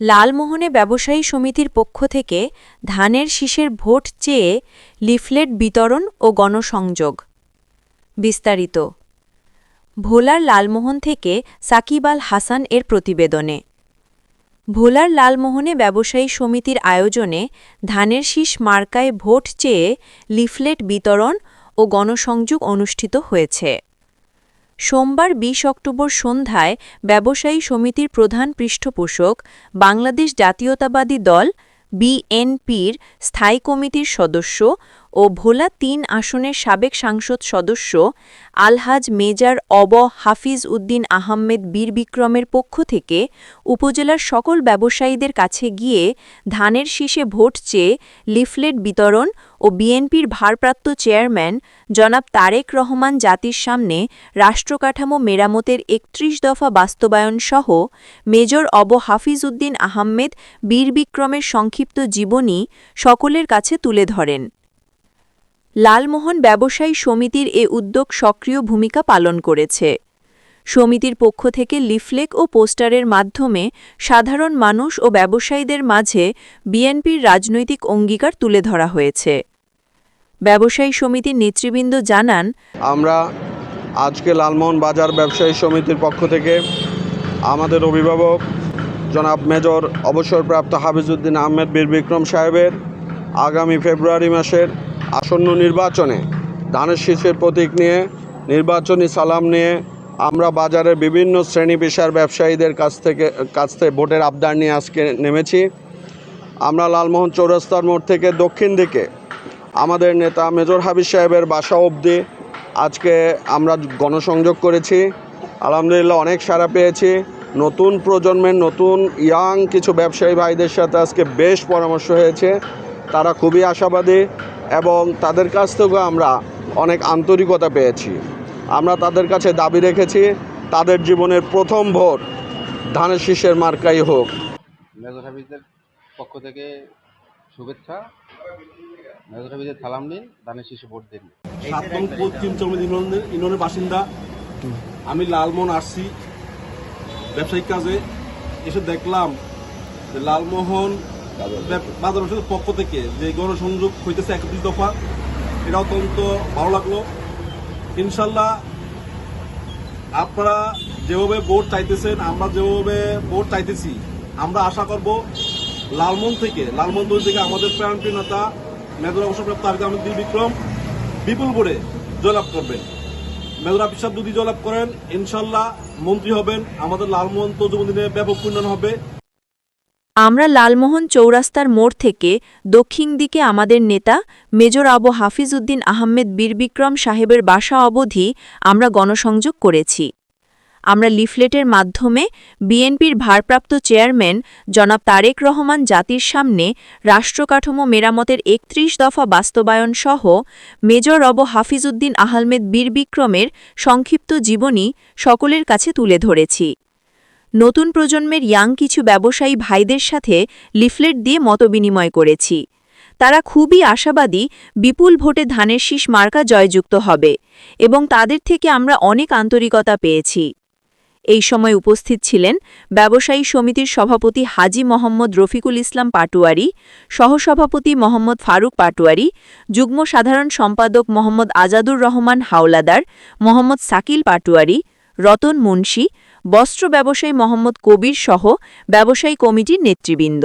লালমোহনে ব্যবসায়ী সমিতির পক্ষ থেকে ধানের শীষের ভোট চেয়ে লিফলেট বিতরণ ও গণসংযোগ। বিস্তারিত। ভোলার লালমোহন থেকে সাকিব আল হাসান এর প্রতিবেদনে। ভোলার লালমোহনে ব্যবসায়ী সমিতির আয়োজনে ধানের শীষ মার্কায় ভোট চেয়ে লিফলেট বিতরণ ও গণসংযোগ অনুষ্ঠিত হয়েছে। সোমবার ২০ অক্টোবর সন্ধ্যায় ব্যবসায়ী সমিতির প্রধান পৃষ্ঠপোষক, বাংলাদেশ জাতীয়তাবাদী দল, বিএনপির স্থায়ী কমিটির সদস্য ও ভোলা তিন আসনের সাবেক সাংসদ সদস্য আলহাজ মেজার অব হাফিজ উদ্দিন আহমেদ বীর বিক্রমের পক্ষ থেকে উপজেলার সকল ব্যবসায়ীদের কাছে গিয়ে ধানের শীষে ভোট চেয়ে লিফলেট বিতরণ ও বিএনপির ভারপ্রাপ্ত চেয়ারম্যান জনাব তারেক রহমান জাতির সামনে রাষ্ট্রকাঠামো মেরামতের একত্রিশ দফা বাস্তবায়ন সহ মেজর অব হাফিজ উদ্দিন আহমেদ বীর বিক্রমের সংক্ষিপ্ত জীবনী সকলের কাছে তুলে ধরেন। লালমোহন ব্যবসায়ী সমিতির এ উদ্যোগ সক্রিয় ভূমিকা পালন করেছে। সমিতির পক্ষ থেকে লিফলেক ও পোস্টারের মাধ্যমে সাধারণ মানুষ ও ব্যবসায়ীদের মাঝে বিএনপির রাজনৈতিক অঙ্গীকার তুলে ধরা হয়েছে। ব্যবসায়ী সমিতির নেতৃবৃন্দ জানান, আমরা আজকে লালমোহন বাজার ব্যবসায়ী সমিতির পক্ষ থেকে আমাদের অভিভাবক জনাব মেজর অবসরপ্রাপ্ত হাফিজউদ্দিন আহমেদ বীর বিক্রম সাহেবের আগামী ফেব্রুয়ারি মাসের আসন্ন নির্বাচনে ধানের শীষের প্রতীক নিয়ে, নির্বাচনী সালাম নিয়ে আমরা বাজারের বিভিন্ন শ্রেণি পেশার ব্যবসায়ীদের কাছ থেকে কাছ থেকে ভোটের আবদার নিয়ে আজকে নেমেছি। আমরা লালমোহন চৌরাস্তার মোড় থেকে দক্ষিণ দিকে আমাদের নেতা মেজর হাবিজ সাহেবের বাসা অবধি আজকে আমরা গণসংযোগ করেছি। আলহামদুলিল্লাহ অনেক সাড়া পেয়েছি। নতুন প্রজন্মের নতুন ইয়াং কিছু ব্যবসায়ী ভাইদের সাথে আজকে বেশ পরামর্শ হয়েছে। তারা খুবই আশাবাদী। এবং তাদের কাছ থেকেও আমরা অনেক আন্তরিকতা পেয়েছি। আমরা তাদের কাছে দাবি রেখেছি তাদের জীবনের প্রথম ভোট ধানের শীষের মার্কাই হোক। মেজর হাফিজের পক্ষ থেকে শুভেচ্ছা। মেজর হাফিজের সালাম নিন দানের শিশু ভোট দিন। সাত পশ্চিম চৌমুদ ইউনিয়নের বাসিন্দা আমি লালমোহন আসছি ব্যবসায়িক কাজে। এসে দেখলাম যে লালমোহন বাজার ব্যবসায়ীর পক্ষ থেকে যে গণসংযোগ হইতেছে একত্রিশ দফা, এটা অত্যন্ত ভালো লাগল। ইনশাল্লাহ আপনারা যেভাবে ভোট চাইতেছেন, আমরা যেভাবে ভোট চাইতেছি, আমরা আশা করব লালমোহন থেকে, লালমোহন দুই থেকে আমাদের প্রাণপ্রিয় নেতা মেজর অবসরপ্রাপ্ত তারিক আহমেদ বিক্রম বিপুল ভোটে জয়লাভ করবেন। মেজর আফিস যদি জয়লাভ করেন, ইনশাল্লাহ মন্ত্রী হবেন। আমাদের লালমোহন তো দিনে ব্যাপক উন্নয়ন হবে। আমরা লালমোহন চৌরাস্তার মোড় থেকে দক্ষিণ দিকে আমাদের নেতা মেজর আবু হাফিজ উদ্দিন আহমেদ বীরবিক্রম সাহেবের বাসা অবধি আমরা গণসংযোগ করেছি। আমরা লিফলেটের মাধ্যমে বিএনপির ভারপ্রাপ্ত চেয়ারম্যান জনাব তারেক রহমান জাতির সামনে রাষ্ট্রকাঠামো মেরামতের একত্রিশ দফা বাস্তবায়ন সহ মেজর অব হাফিজ উদ্দিন আহমেদ বীরবিক্রমের সংক্ষিপ্ত জীবনী সকলের কাছে তুলে ধরেছি। নতুন প্রজন্মের ইয়াং কিছু ব্যবসায়ী ভাইদের সাথে লিফলেট দিয়ে মতবিনিময় করেছি। তারা খুবই আশাবাদী বিপুল ভোটে ধানের শীষ মার্কা জয়যুক্ত হবে এবং তাদের থেকে আমরা অনেক আন্তরিকতা পেয়েছি। এই সময় উপস্থিত ছিলেন ব্যবসায়ী সমিতির সভাপতি হাজি মোহাম্মদ রফিকুল ইসলাম পাটুয়ারি, সহসভাপতি মোহাম্মদ ফারুক পাটুয়ারি, যুগ্ম সাধারণ সম্পাদক মোহাম্মদ আজাদুর রহমান হাওলাদার, মোহাম্মদ সাকিল পাটুয়ারি, রতন মুন্সি বস্ত্র ব্যবসায়ী মোহাম্মদ কবির সহ ব্যবসায়ী কমিটির নেতৃবৃন্দ।